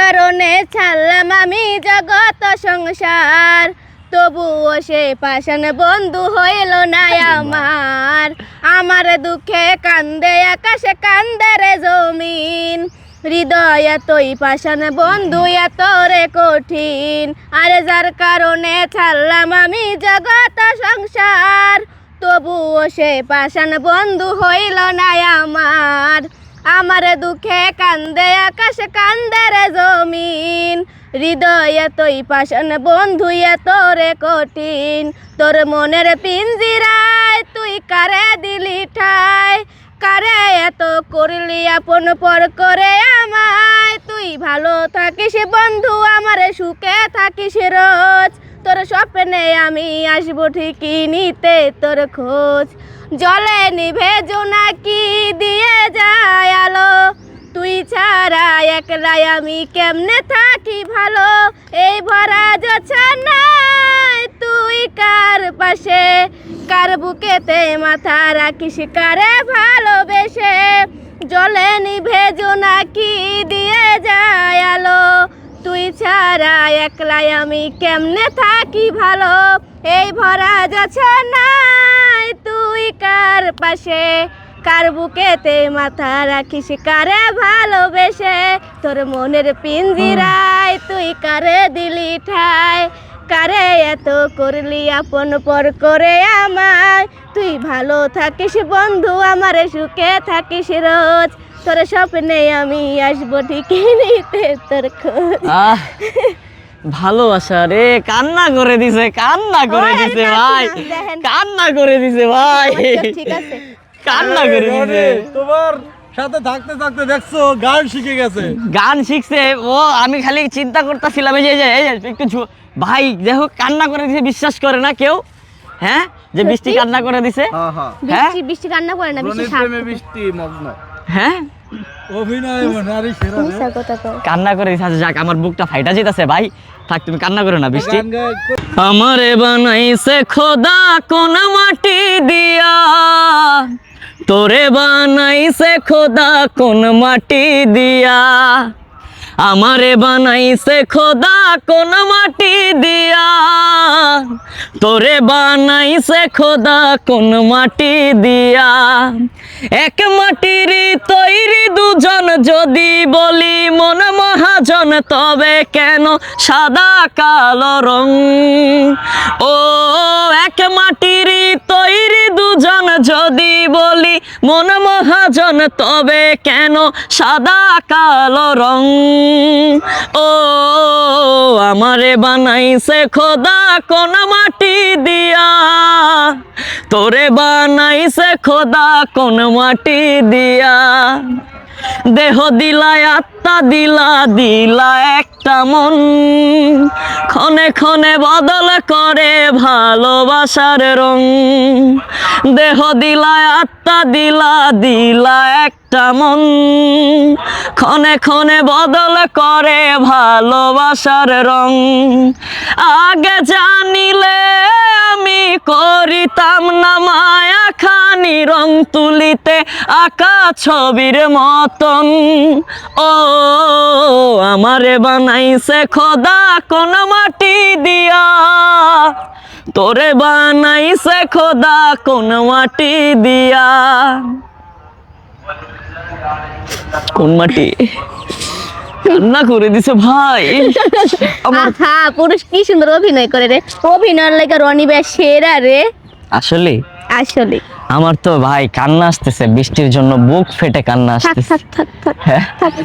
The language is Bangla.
কারণে ছাড়লাম আমি জগত সংসার। তবুও সে পাশান বন্ধু হইল না আমার। আমার দুঃখে কান্দে আকাশে কান্দে রে জমিন। হৃদয় এতই পাশান বন্ধু এত রে কঠিন। আরে যার কারণে ছাড়লাম আমি জগত সংসার। তবুও সে পাশান বন্ধু হইল না আমার। আমার দুঃখে কান্দে আকাশে কান্দে রে জমিন। হৃদয় এতই পাশান বন্ধু এত রে কঠিন। তোর মনের পিঞ্জিরায় তুই কারে দিলি ঠাই? কারে এত করলি আপন পর করে আমায়? তুই ভালো থাকিস বন্ধু, আমার সুখে থাকিস রোজ। তোর স্বপ্নে আমি আসব ঠিকই নিতে তোর খোঁজ। জলে নিভে জোনাকি একলাই আমি কেমনে থাকি ভালো? এই ভরা নাই তুই কার পাশে? কার বুকেতে মাথা রাখিস, কারে ভালোবেসে? জলে নিভে জোনাকি দিয়ে যায় আলো? তুই ছাড়া একলাই আমি কেমনে থাকি ভালো? এই ভরা নাই তুই কার পাশে? কার বুকেতে মাথা রাখিস কারে ভালোবেসে? তোর মনের পিঞ্জিরায় তুই কারে দিলি ঠাই কারে এত করলি আপন পর করে আমায়? তুই ভালো থাকিস বন্ধু আমার সুখে থাকিস রোজ। তোর স্বপ্নে আমি আসব ঠিকই নিতে তোর খোঁজ। ভালোবাসা রে কান্না করে দিছে কান্না করে দিছে ভাই। কান্না করে দিছে ভাই। ঠিক আছে। কান্না করে তোমার সাথে থাকতে থাকতে দেখছ গান শিখে গেছে। গান শিখছে ও আমি খালি চিন্তা করতেছিলাম এই যে একটু ভাই দেখো কান্না করে দিছে বিশ্বাস করে না কেউ হ্যাঁ? যে বৃষ্টি কান্না করে দিছে হ্যাঁ হ্যাঁ। হ্যাঁ? বৃষ্টি বৃষ্টি কান্না করে না বৃষ্টি প্রেমে বৃষ্টি মগ্ন। হ্যাঁ। কান্না করে দিছে আচ্ছা যাক আমার বুকটা ফাইটা যেতেছে ভাই। থাক তুমি কান্না করো না বৃষ্টি। আমারে বানাইছে খোদা কোন মাটি দিয়া। তোরে বানাইছে খোদা কোন মাটি দিয়া? আমারে বানাইছে খোদা কোন মাটি দিয়া? তোরে বানাইছে খোদা কোন মাটি দিয়া? এক মাটির তৈরি দুজন যদি বলি, মন মহাজন, তবে কেন সাদা কালো রং? ও, এক মাটির তৈরি দুজন যদি বলি, মন মহাজন, তবে কেন সাদা কালো রং? ও, আমারে বানাইছে খোদা কোন মাটি দিয়া। তোরে বানাইছে খোদা কোন মাটি দিয়া। দেহ দিলায় আত্মা দিলা দিলা একটা মন। ক্ষণে ক্ষণে বদল করে ভালোবাসার রং। দেহ দিলায় আত্মা দিলা দিলা একটা মন। ক্ষণে ক্ষণে বদল করে ভালোবাসার রং। আগে জানিলে আমি করিতাম না মায়া। খানি রং তুলিতে আঁকা ছবির মতন। ও আমারে বানাইছে খোদা কোন মাটি দিয়া। তোরে বানাইছে খোদা কোন মাটি দিয়া। কোন মাটি? কান্না করে দিছে ভাই। আমার আহা পুরুষ কি সুন্দর অভিনয় করে রে। অভিনয়ের লাগে রনি বে সেরা রে। আসলে আসলে। আমার তো ভাই কান্না আসতেছে বৃষ্টির জন্য বুক ফেটে কান্না আসতেছে। থাক থাক থাক। হ্যাঁ। থাক থাক।